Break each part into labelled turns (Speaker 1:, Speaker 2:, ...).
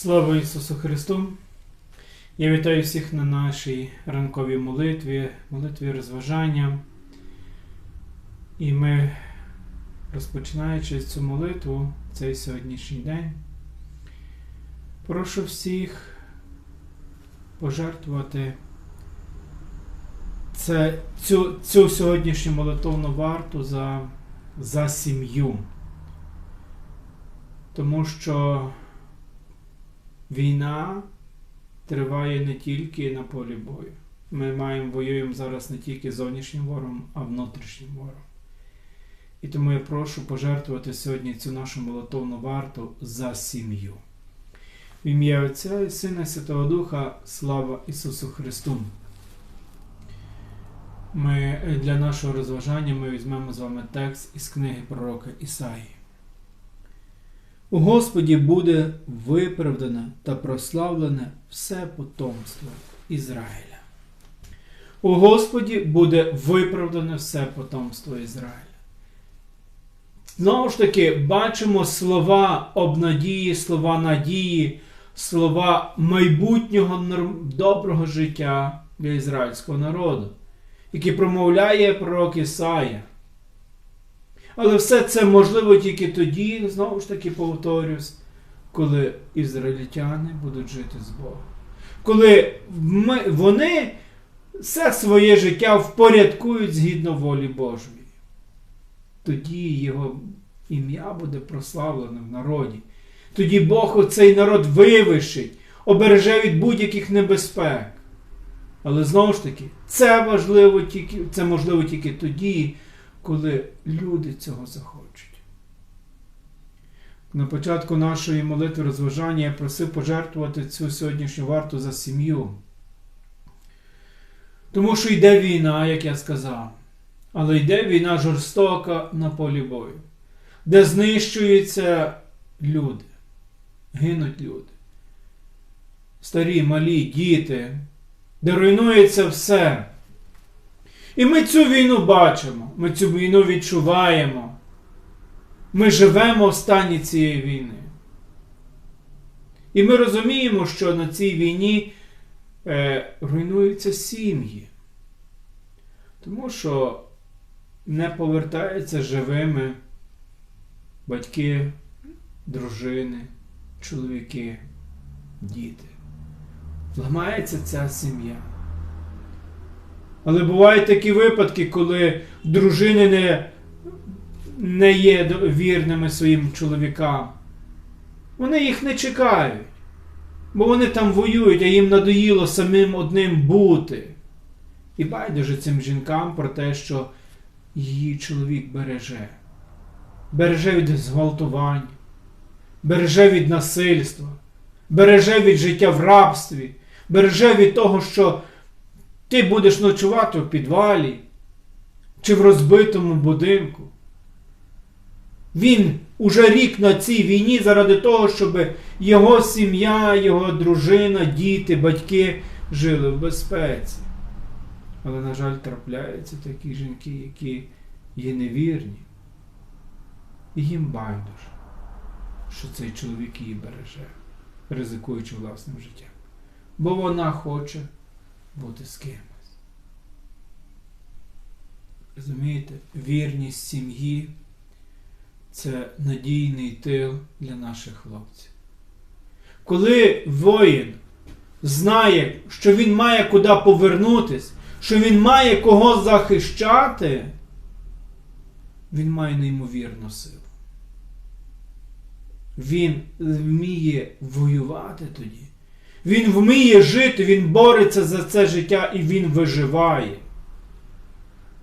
Speaker 1: Слава Ісусу Христу! Я вітаю всіх на нашій ранковій молитві, молитві розважання. І ми, розпочинаючи цю молитву, цей сьогоднішній день, прошу всіх пожертвувати це, цю, цю сьогоднішню молитовну варту за, за сім'ю. Тому що Війна триває не тільки на полі бою. Ми маємо воюємо зараз не тільки зовнішнім ворогом, а внутрішнім ворогом. І тому я прошу пожертвувати сьогодні цю нашу молотовну варту за сім'ю. В ім'я Отця і Сина Святого Духа, слава Ісусу Христу! Ми для нашого розважання ми візьмемо з вами текст із книги пророка Ісаї. У Господі буде виправдане та прославлене все потомство Ізраїля. У Господі буде виправдане все потомство Ізраїля. Знову ж таки, бачимо слова обнадії, слова надії, слова майбутнього доброго життя для ізраїльського народу, які промовляє пророк Ісая. Але все це можливо тільки тоді, знову ж таки повторюсь, коли ізраїльтяни будуть жити з Богом. Коли ми, вони все своє життя впорядкують згідно волі Божої. Тоді його ім'я буде прославлене в народі. Тоді Бог оцей народ вивишить, обереже від будь-яких небезпек. Але знову ж таки, це важливо тільки, це можливо тільки тоді, коли люди цього захочуть. На початку нашої молитви розважання я просив пожертвувати цю сьогоднішню варту за сім'ю. Тому що йде війна, як я сказав, але йде війна жорстока на полі бою, де знищуються люди, гинуть люди, старі, малі, діти, де руйнується все. І ми цю війну бачимо, ми цю війну відчуваємо. Ми живемо в стані цієї війни. І ми розуміємо, що на цій війні е, руйнуються сім'ї. Тому що не повертаються живими батьки, дружини, чоловіки, діти. Ламається ця сім'я. Але бувають такі випадки, коли дружини не, не є вірними своїм чоловікам. Вони їх не чекають, бо вони там воюють, а їм надоїло самим одним бути. І байдуже цим жінкам про те, що її чоловік береже. Береже від зґвалтувань, береже від насильства, береже від життя в рабстві, береже від того, що ти будеш ночувати в підвалі чи в розбитому будинку. Він уже рік на цій війні заради того, щоб його сім'я, його дружина, діти, батьки жили в безпеці. Але, на жаль, трапляються такі жінки, які є невірні. І їм байдуже, що цей чоловік її береже, ризикуючи власним життям. Бо вона хоче бути з кимось. Розумієте, вірність сім'ї це надійний тил для наших хлопців. Коли воїн знає, що він має куди повернутись, що він має кого захищати, він має неймовірну силу. Він вміє воювати тоді. Він вміє жити, він бореться за це життя і він виживає.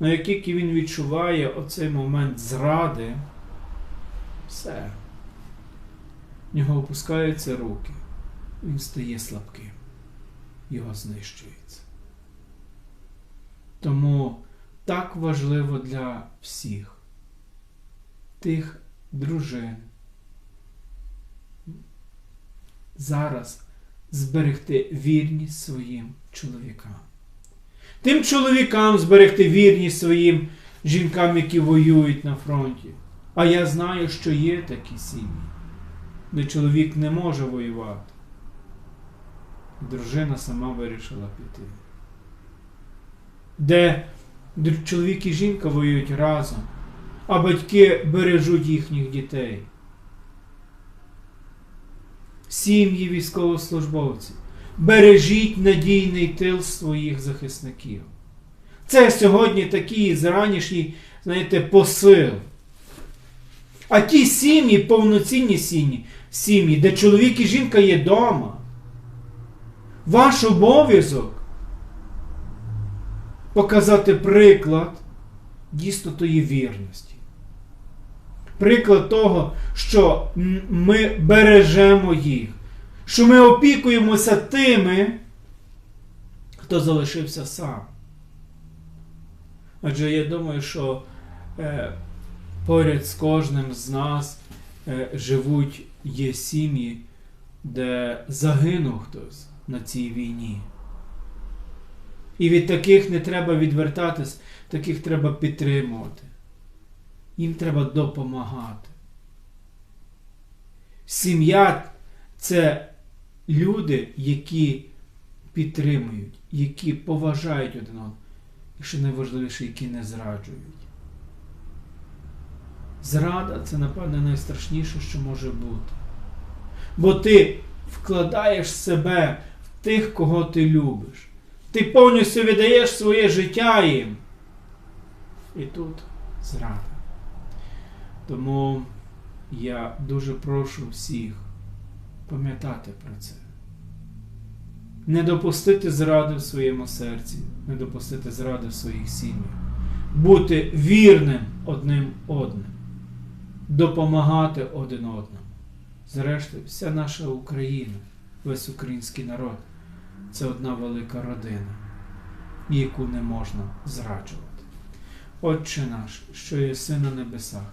Speaker 1: Ну, як тільки він відчуває оцей момент зради, все. В нього опускаються руки, він стає слабким, його знищується. Тому так важливо для всіх тих дружин зараз зберегти вірність своїм чоловікам. Тим чоловікам зберегти вірність своїм жінкам, які воюють на фронті. А я знаю, що є такі сім'ї, де чоловік не може воювати. дружина сама вирішила піти. Де чоловік і жінка воюють разом, а батьки бережуть їхніх дітей. Сім'ї військовослужбовців. Бережіть надійний тил своїх захисників. Це сьогодні такий зранішній, знаєте, посил. А ті сім'ї, повноцінні сім'ї, сім'ї, де чоловік і жінка є вдома. Ваш обов'язок показати приклад дійсно тої вірності. Приклад того, що ми бережемо їх, що ми опікуємося тими, хто залишився сам. Адже я думаю, що е, поряд з кожним з нас е, живуть є сім'ї, де загинув хтось на цій війні. І від таких не треба відвертатись, таких треба підтримувати. Їм треба допомагати. Сім'я це люди, які підтримують, які поважають один одного. І що найважливіше, які не зраджують. Зрада це, напевне, найстрашніше, що може бути. Бо ти вкладаєш себе в тих, кого ти любиш. Ти повністю віддаєш своє життя їм. І тут зрада. Тому я дуже прошу всіх пам'ятати про це. Не допустити зради в своєму серці, не допустити зради в своїх сім'ях. Бути вірним одним одним, допомагати один одному. Зрештою, вся наша Україна, весь український народ це одна велика родина, яку не можна зраджувати. Отче наш, що єси на небесах,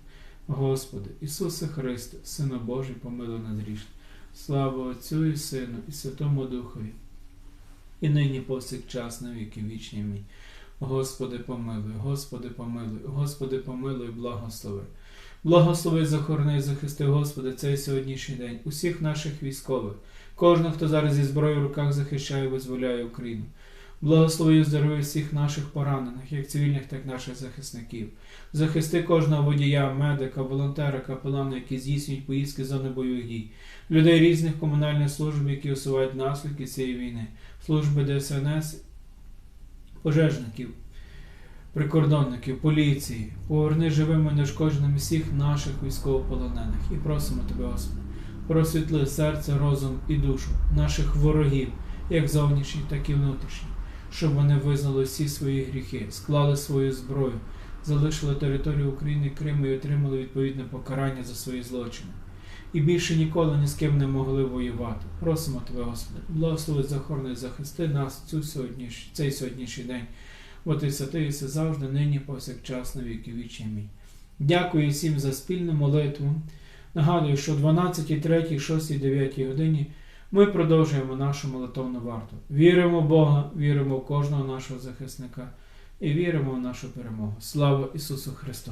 Speaker 1: Господи, Ісусе Христе, Сину Божий, помилуй нас грішних. Слава Отцю і Сину, і Святому Духові, і нині повсякчас на віки вічні. Амінь. Господи, помилуй, Господи, помилуй, Господи, помилуй, благослови. Благослови, захорони захисти, Господи, цей сьогоднішній день, усіх наших військових, кожного, хто зараз зі зброєю в руках захищає визволяє Україну. Благослови і здоров'я всіх наших поранених, як цивільних, так і наших захисників. Захисти кожного водія, медика, волонтера, капелана, які здійснюють поїздки зони бойових дій, людей різних комунальних служб, які усувають наслідки цієї війни, служби ДСНС, пожежників, прикордонників, поліції, поверни живими і нешкодженими всіх наших військовополонених. І просимо Тебе, Господи, просвітли серце, розум і душу наших ворогів, як зовнішніх, так і внутрішніх, щоб вони визнали всі свої гріхи, склали свою зброю, залишили територію України Криму і отримали відповідне покарання за свої злочини. І більше ніколи ні з ким не могли воювати. Просимо Тебе, Господи, благослови захорони, захисти нас цю сьогодніш... цей сьогоднішній день. Бо ти святий все завжди, нині, повсякчас, на віки вічні. Амінь. Дякую всім за спільну молитву. Нагадую, що о 12, 3, 6, 9 годині ми продовжуємо нашу молитовну варту. Віримо в Бога, віримо в кожного нашого захисника і віримо в нашу перемогу. Слава Ісусу Христу!